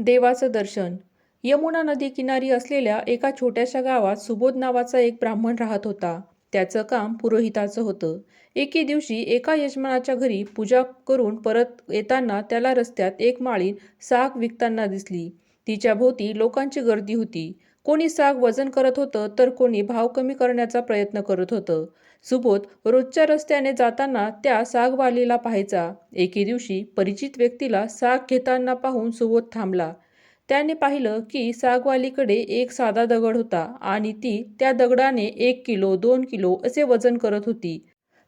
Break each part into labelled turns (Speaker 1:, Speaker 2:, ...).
Speaker 1: देवाचं दर्शन. यमुना नदी किनारी असलेल्या एका छोट्याशा गावात सुबोध नावाचा एक ब्राह्मण राहत होता. त्याचं काम पुरोहिताचं होतं. एके दिवशी एका यजमानाच्या घरी पूजा करून परत येताना त्याला रस्त्यात एक माळी साग विकताना दिसली. तिच्या भोवती लोकांची गर्दी होती. कोणी साग वजन करत होतं तर कोणी भाव कमी करण्याचा प्रयत्न करत होतं. सुबोध रोजच्या रस्त्याने जाताना त्या सागवालीला पाहायचा. एके दिवशी परिचित व्यक्तीला साग घेताना पाहून सुबोध थांबला. त्याने पाहिलं की सागवालीकडे एक साधा दगड होता आणि ती त्या दगडाने एक किलो दोन किलो असे वजन करत होती.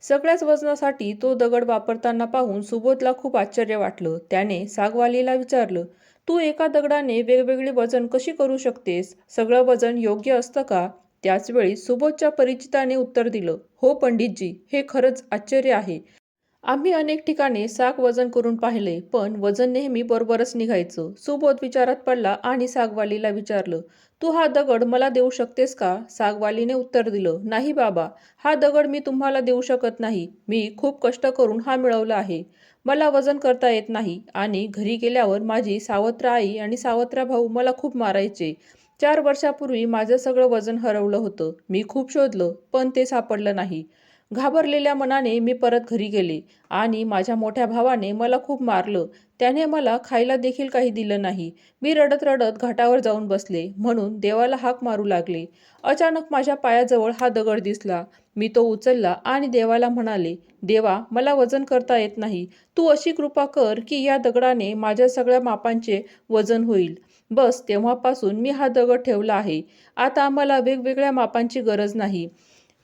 Speaker 1: सगळ्याच वजनासाठी तो दगड वापरताना पाहून सुबोधला खूप आश्चर्य वाटलं. त्याने सागवालीला विचारलं तू एका दगडाने वेगवेगळी वजन कशी करू शकतेस? सगळं वजन योग्य असतं का? त्याचवेळी सुबोधच्या परिचिताने उत्तर दिलं हो पंडितजी हे खरंच आश्चर्य आहे. आम्ही अनेक ठिकाणी साग वजन करून पाहिले पण वजन नेहमी बरोबरच निघायचं. सुबोध विचारात पडला आणि सागवालीला विचारलं तू हा दगड मला देऊ शकतेस का? सागवालीने उत्तर दिलं नाही बाबा हा दगड मी तुम्हाला देऊ शकत नाही. मी खूप कष्ट करून हा मिळवला आहे. मला वजन करता येत नाही आणि घरी गेल्यावर माझी सावत्र आई आणि सावत्रा भाऊ मला खूप मारायचे. चार वर्षापूर्वी माझं सगळं वजन हरवलं होतं. मी खूप शोधलं पण ते सापडलं नाही. घाबरलेल्या मनाने मी परत घरी गेले आणि माझ्या मोठ्या भावाने मला खूप मारलं. त्याने मला खायला देखील काही दिलं नाही. मी रडत रडत घाटावर जाऊन बसले म्हणून देवाला हाक मारू लागले. अचानक माझ्या पायाजवळ हा दगड दिसला. मी तो उचलला आणि देवाला म्हणाले देवा मला वजन करता येत नाही. तू अशी कृपा कर की या दगडाने माझ्या सगळ्या मापांचे वजन होईल. बस तेव्हापासून मी हा दगड ठेवला आहे. आता मला वेगवेगळ्या मापांची गरज नाही.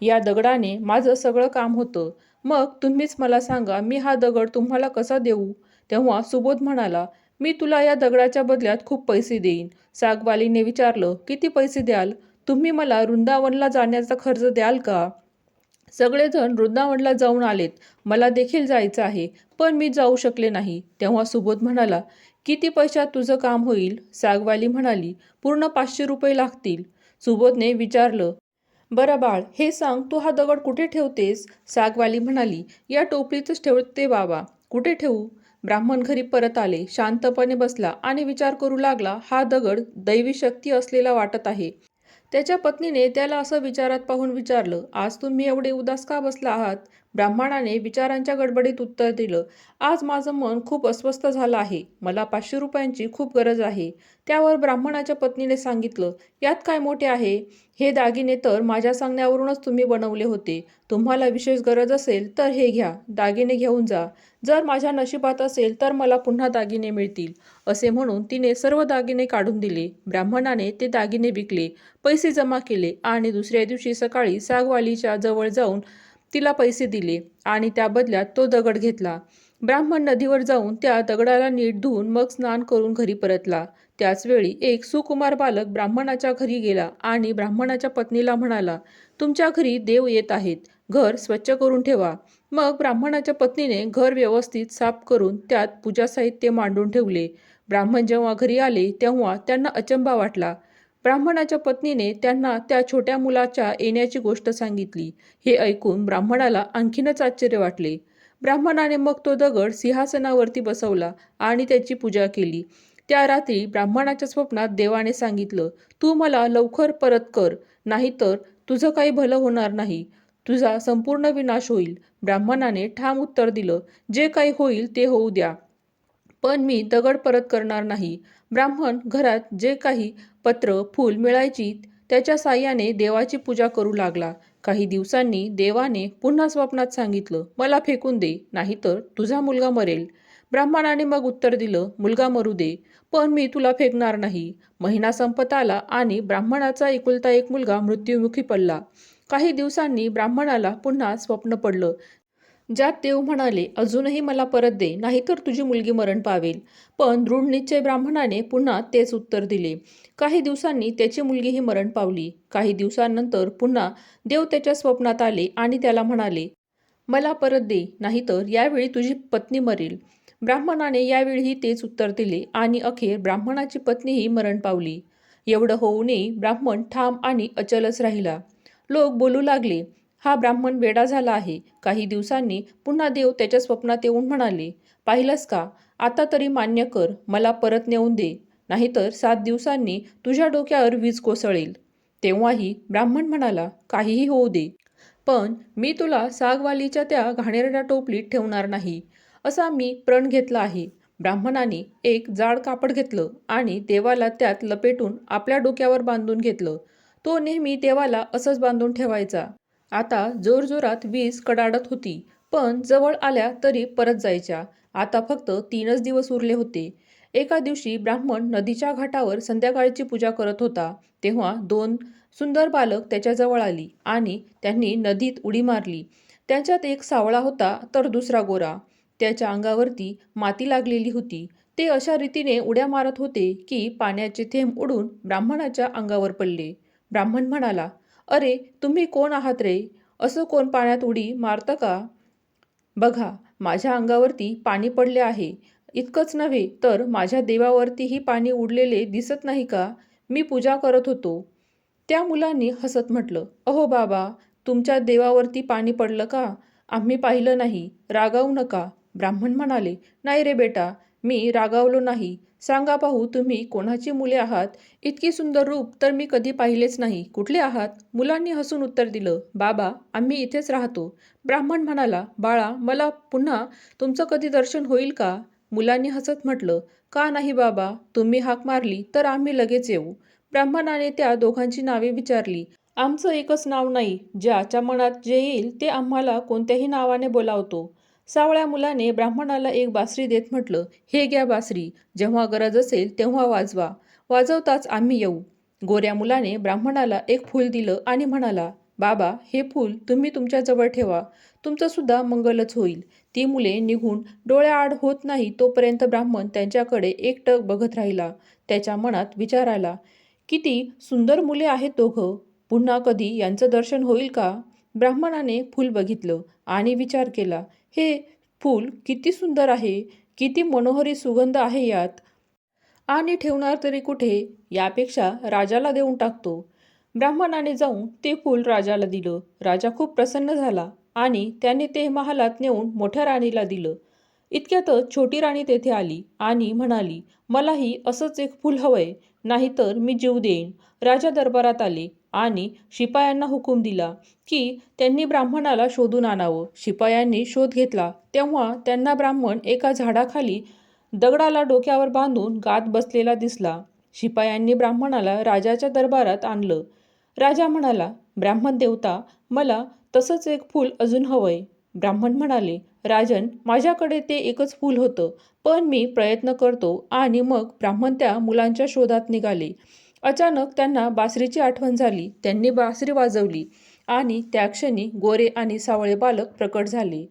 Speaker 1: या दगडाने माझं सगळं काम होतं. मग तुम्हीच मला सांगा मी हा दगड तुम्हाला कसा देऊ? तेव्हा सुबोध म्हणाला मी तुला या दगडाच्या बदल्यात खूप पैसे देईन. सागवालीने विचारलं किती पैसे द्याल? तुम्ही मला वृंदावनला जाण्याचा खर्च द्याल का? सगळेजण वृंदावनला जाऊन आलेत. मला देखील जायचं आहे पण मी जाऊ शकले नाही. तेव्हा सुबोध म्हणाला किती पैशात तुझं काम होईल? सागवाली म्हणाली पूर्ण पाचशे रुपये लागतील. सुबोधने विचारलं बरं बाळ हे सांग तू हा दगड कुठे ठेवतेस? सागवाली म्हणाली या टोपलीतच ठेवते बाबा. कुठे ठेवू? ब्राह्मण घरी परत आले शांतपणे बसला आणि विचार करू लागला हा दगड दैवी शक्ती असलेला वाटत आहे. त्याच्या पत्नीने त्याला असं विचारात पाहून विचारलं आज तुम्ही एवढे उदास का बसला आहात? ब्राह्मणाने विचारांच्या गडबडीत उत्तर दिलं आज माझं मन खूप अस्वस्थ झालं आहे. मला पाचशे रुपयांची खूप गरज आहे. त्यावर ब्राह्मणाच्या पत्नीने सांगितलं यात काय मोठे आहे? हे दागिने तर माझ्या सांगण्यावरूनच तुम्ही बनवले होते. तुम्हाला विशेष गरज असेल तर हे घ्या. दागिने घेऊन जा. जर माझ्या नशिबात असेल तर मला पुन्हा दागिने मिळतील. असे म्हणून तिने सर्व दागिने काढून दिले. ब्राह्मणाने ते दागिने विकले पैसे जमा केले आणि दुसऱ्या दिवशी सकाळी सागवालीच्या जवळ जाऊन तिला पैसे दिले आणि त्या बदल्यात तो दगड घेतला. ब्राह्मण नदीवर जाऊन त्या दगडाला नीट धुवून मग स्नान करून घरी परतला. त्याचवेळी एक सुकुमार बालक ब्राह्मणाच्या घरी गेला आणि ब्राह्मणाच्या पत्नीला म्हणाला तुमच्या घरी देव येत आहेत. घर स्वच्छ करून ठेवा. मग ब्राह्मणाच्या पत्नीने घर व्यवस्थित साफ करून त्यात पूजा साहित्य मांडून ठेवले. ब्राह्मण जेव्हा घरी आले तेव्हा त्यांना अचंबा वाटला. ब्राह्मणाच्या पत्नीने त्यांना त्या छोट्या मुलाच्या येण्याची गोष्ट सांगितली. हे ऐकून ब्राह्मणाला आणखीनच आश्चर्य वाटले. ब्राह्मणाने मग तो दगड सिंहासनावरती बसवला आणि त्याची पूजा केली. त्या रात्री ब्राह्मणाच्या स्वप्नात देवाने सांगितलं तू मला लवकर परत कर नाहीतर तुझं काही भलं होणार नाही. तुझा संपूर्ण विनाश होईल. ब्राह्मणाने ठाम उत्तर दिलं जे काही होईल ते होऊ द्या. पण मी दगड परत करणार नाही. ब्राह्मण घरात जे काही पत्र फूल मिळायची त्याच्या साह्याने देवाची पूजा करू लागला. काही दिवसांनी देवाने पुन्हा स्वप्नात सांगितलं मला फेकून दे नाहीतर तुझा मुलगा मरेल. ब्राह्मणाने मग उत्तर दिलं मुलगा मरू दे पण मी तुला फेकणार नाही. महिना संपत आला आणि ब्राह्मणाचा एकुलता एक मुलगा मृत्युमुखी पडला. काही दिवसांनी ब्राह्मणाला पुन्हा स्वप्न पडलं. ज्यात देव म्हणाले अजूनही मला परत दे नाहीतर तुझी मुलगी मरण पावेल. पण दृढ निश्चय ब्राह्मणाने पुन्हा तेच उत्तर दिले. काही दिवसांनी त्याची मुलगीही मरण पावली. काही दिवसांनंतर पुन्हा देव त्याच्या स्वप्नात आले आणि त्याला म्हणाले मला परत दे नाहीतर यावेळी तुझी पत्नी मरेल. ब्राह्मणाने यावेळीही तेच उत्तर दिले आणि अखेर ब्राह्मणाची पत्नीही मरण पावली. एवढं होऊनही ब्राह्मण ठाम आणि अचलच राहिला. लोक बोलू लागले हा ब्राह्मण वेडा झाला आहे. काही दिवसांनी पुन्हा देव त्याच्या स्वप्नात येऊन म्हणाले पाहिलंस का? आता तरी मान्य कर मला परत नेऊन दे. नाहीतर सात दिवसांनी तुझ्या डोक्यावर वीज कोसळेल. तेव्हाही ब्राह्मण म्हणाला काहीही होऊ दे. पण मी तुला सागवालीच्या त्या घाणेरड्या टोपलीत ठेवणार नाही. असा मी प्रण घेतला आहे. ब्राह्मणाने एक जाड कापड घेतलं आणि देवाला त्यात लपेटून आपल्या डोक्यावर बांधून घेतलं. तो नेहमी देवाला असंच बांधून ठेवायचा. आता जोरजोरात वीज कडाडत होती पण जवळ आल्या तरी परत जायच्या. आता फक्त तीनच दिवस उरले होते. एका दिवशी ब्राह्मण नदीच्या घाटावर संध्याकाळची पूजा करत होता. तेव्हा दोन सुंदर बालक त्याच्याजवळ आली आणि त्यांनी नदीत उडी मारली. त्यांच्यात एक सावळा होता तर दुसरा गोरा. त्याच्या अंगावरती माती लागलेली होती. ते अशा रीतीने उड्या मारत होते की पाण्याचे थेंब उडून ब्राह्मणाच्या अंगावर पडले. ब्राह्मण म्हणाला अरे तुम्ही कोण आहात रे? असं कोण पाण्यात उडी मारतं का? बघा माझ्या अंगावरती पाणी पडले आहे. इतकंच नव्हे तर माझ्या देवावरतीही पाणी उडलेले दिसत नाही का? मी पूजा करत होतो. त्या मुलांनी हसत म्हटलं अहो बाबा तुमच्या देवावरती पाणी पडलं का? आम्ही पाहिलं नाही. रागावू नका. ब्राह्मण म्हणाले नाही रे बेटा मी रागावलो नाही. सांगा पाहू तुम्ही कोणाची मुले आहात? इतकी सुंदर रूप तर मी कधी पाहिलेच नाही. कुठले आहात? मुलांनी हसून उत्तर दिलं बाबा आम्ही इथेच राहतो. ब्राह्मण म्हणाला बाळा मला पुन्हा तुमचं कधी दर्शन होईल का? मुलांनी हसत म्हटलं का नाही बाबा? तुम्ही हाक मारली तर आम्ही लगेच येऊ. ब्राह्मणाने त्या दोघांची नावे विचारली. आमचं एकच नाव नाही. ज्याच्या मनात जे येईल ते आम्हाला कोणत्याही नावाने बोलावतो. सावळ्या मुलाने ब्राह्मणाला एक बासरी देत म्हटलं हे घ्या बासरी जेव्हा गरज असेल तेव्हा वाजवा. वाजवताच आम्ही येऊ. गोऱ्या मुलाने ब्राह्मणाला एक फूल दिलं आणि म्हणाला बाबा हे फूल तुम्ही तुमच्याजवळ ठेवा. तुमचंसुद्धा मंगलच होईल. ती मुले निघून डोळ्याआड होत नाही तोपर्यंत ब्राह्मण त्यांच्याकडे एकटक बघत राहिला. त्याच्या मनात विचार आला किती सुंदर मुले आहेत दोघं. पुन्हा कधी यांचं दर्शन होईल का? ब्राह्मणाने फूल बघितलं आणि विचार केला हे फूल किती सुंदर आहे किती मनोहरी सुगंध आहे यात. आणि ठेवणार तरी कुठे यापेक्षा राजाला देऊन टाकतो. ब्राह्मणाने जाऊन ते फूल राजाला दिलं. राजा खूप प्रसन्न झाला आणि त्याने ते महालात नेऊन मोठ्या राणीला दिलं. इतक्यातच छोटी राणी तेथे आली आणि म्हणाली मलाही असंच एक फूल हवंय नाहीतर मी जीव देईन. राजा दरबारात आले. आणि शिपायांना हुकूम दिला की त्यांनी ब्राह्मणाला शोधून आणावं. शिपायांनी शोध घेतला. तेव्हा त्यांना ब्राह्मण एका झाडाखाली दगडाला डोक्यावर बांधून गात बसलेला दिसला. शिपायांनी ब्राह्मणाला राजाच्या दरबारात आणलं. राजा म्हणाला ब्राह्मण देवता मला तसंच एक फूल अजून हवंय. ब्राह्मण म्हणाले राजन माझ्याकडे ते एकच फूल होतं पण मी प्रयत्न करतो. आणि मग ब्राह्मण त्या मुलांच्या शोधात निघाले. अचानक त्यांना बासरीची आठवण झाली. त्यांनी बासरी वाजवली आणि त्या क्षणी गोरे आणि सावळे बालक प्रकट झाले.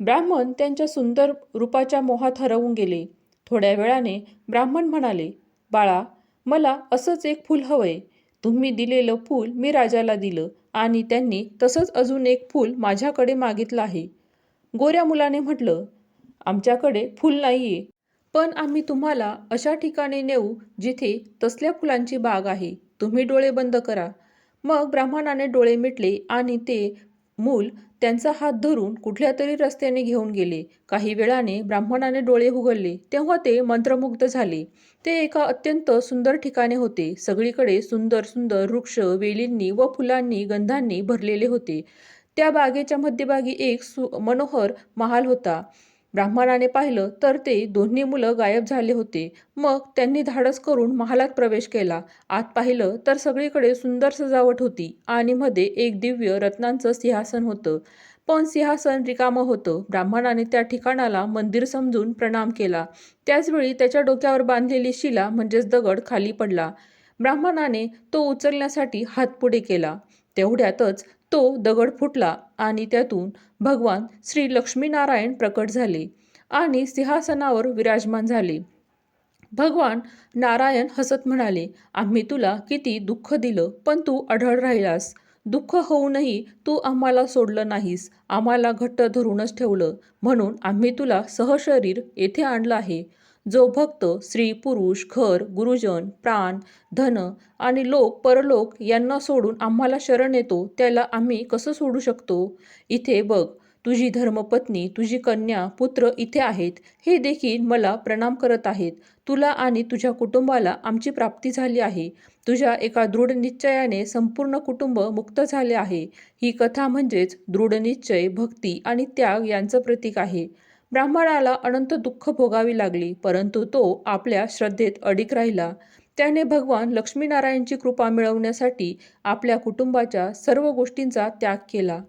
Speaker 1: ब्राह्मण त्यांच्या सुंदर रूपाच्या मोहात हरवून गेले. थोड्या वेळाने ब्राह्मण म्हणाले बाळा मला असंच एक फूल हवंय. तुम्ही दिलेलं फूल मी राजाला दिलं आणि त्यांनी तसंच अजून एक फूल माझ्याकडे मागितलं आहे. गोऱ्या मुलाने म्हटलं आमच्याकडे फूल नाही आहे पण आम्ही तुम्हाला अशा ठिकाणी नेऊ जिथे तसल्या फुलांची बाग आहे. तुम्ही डोळे बंद करा. मग ब्राह्मणाने डोळे मिटले आणि ते मूल त्यांचा हात धरून कुठल्या तरी रस्त्याने घेऊन गेले. काही वेळाने ब्राह्मणाने डोळे उघडले. तेव्हा ते मंत्रमुग्ध झाले. ते एका अत्यंत सुंदर ठिकाणी होते. सगळीकडे सुंदर सुंदर वृक्ष वेलींनी व फुलांनी गंधांनी भरलेले होते. त्या बागेच्या मध्यभागी एक सु मनोहर महाल होता. ब्राह्मणाने पाहिलं तर ते दोन्ही मुलं गायब झाले होते. मग त्यांनी धाडस करून महालात प्रवेश केला. आत पाहिलं तर सगळीकडे सुंदर सजावट होती आणि मध्ये एक दिव्य रत्नांचं सिंहासन होतं. पण सिंहासन रिकामं होतं. ब्राह्मणाने त्या ठिकाणाला मंदिर समजून प्रणाम केला. त्याचवेळी त्याच्या डोक्यावर बांधलेली शिला म्हणजेच दगड खाली पडला. ब्राह्मणाने तो उचलण्यासाठी हात पुढे केला. तेवढ्यातच तो दगड फुटला आणि त्यातून भगवान श्री लक्ष्मीनारायण प्रकट झाले आणि सिंहासनावर विराजमान झाले. भगवान नारायण हसत म्हणाले आम्ही तुला किती दुःख दिलं पण तू आढळ राहिलास. दुःख होऊनही तू आम्हाला सोडलं नाहीस. आम्हाला घट्ट धरूनच ठेवलं. म्हणून आम्ही तुला सहशरीर येथे आणलं आहे. जो भक्त स्त्री पुरुष घर गुरुजन प्राण धन आणि लोक परलोक यांना सोडून आम्हाला शरण येतो त्याला आम्ही कसं सोडू शकतो? इथे बघ तुझी धर्मपत्नी तुझी कन्या पुत्र इथे आहेत हे देखील मला प्रणाम करत आहेत. तुला आणि तुझ्या कुटुंबाला आमची प्राप्ती झाली आहे. तुझ्या एका दृढ निश्चयाने संपूर्ण कुटुंब मुक्त झाले आहे. ही कथा म्हणजेच दृढ निश्चय भक्ती आणि त्याग यांचं प्रतीक आहे. ब्राह्मणाला अनंत दुःख भोगावी लागली परंतु तो आपल्या श्रद्धेत अडीक राहिला. त्याने भगवान लक्ष्मीनारायणची कृपा मिळवण्यासाठी आपल्या कुटुंबाच्या सर्व गोष्टींचा त्याग केला.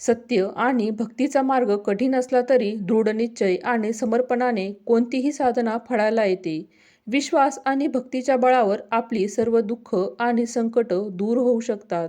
Speaker 1: सत्य आणि भक्तीचा मार्ग कठीण असला तरी दृढ निश्चय आणि समर्पणाने कोणतीही साधना फळायला येते. विश्वास आणि भक्तीच्या बळावर आपली सर्व दुःख आणि संकट दूर होऊ शकतात.